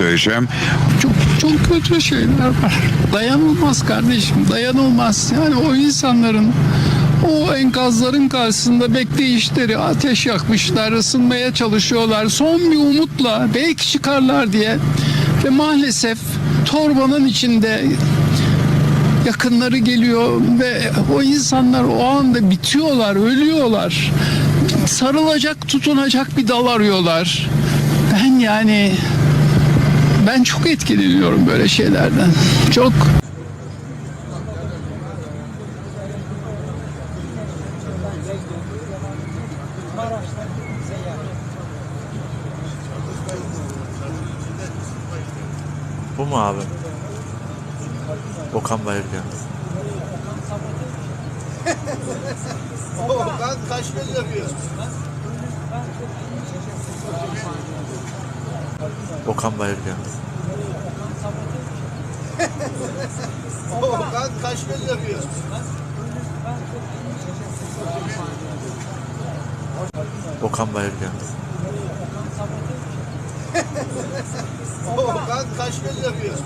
söyleyeceğim. Çok çok kötü şeyler var. Dayanılmaz kardeşim, dayanılmaz. Yani o insanların o enkazların karşısında bekleyişleri, ateş yakmışlar, ısınmaya çalışıyorlar. Son bir umutla belki çıkarlar diye. Ve maalesef torbanın içinde yakınları geliyor ve o insanlar o anda bitiyorlar, ölüyorlar. Sarılacak, tutunacak bir dal arıyorlar. Ben yani ben çok etkileniyorum böyle şeylerden. Çok. Bu mu abi? Okan Bayırgen. Ben kaç gün yapıyorum. Okan Bayırgen. Ben kaç gün yapıyorum. Okan Bayırgen. Ben kaç gün yapıyorum.